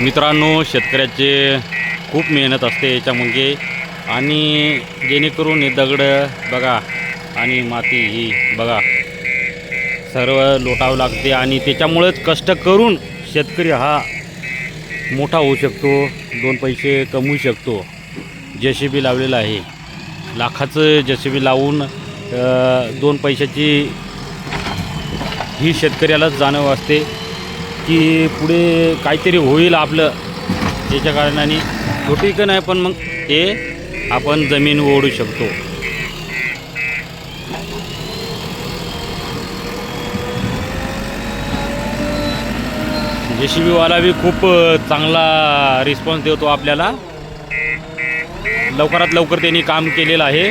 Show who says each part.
Speaker 1: मित्रांनो शेतकऱ्याचे खूप मेहनत असते याच्यामध्ये आणि जेणेकरून हे दगडं बघा आणि माती ही बघा सर्व लोटावं लागते आणि त्याच्यामुळेच कष्ट करून शेतकरी हा मोठा होऊ शकतो दोन पैसे कमवू शकतो. जे सी बी लावलेलं आहे. लाखाचं जे सी बी लावून दोन पैशाची ही शेतकऱ्यालाच जाणव असते. की पुढे काहीतरी होईल आपलं त्याच्या कारणाने. छोटी कण नाही पण मग ते आपण जमीन ओढू शकतो. जे सी बीवाला बी खूप चांगला रिस्पॉन्स देतो आपल्याला. लवकरात लवकर त्यांनी काम केलेलं आहे.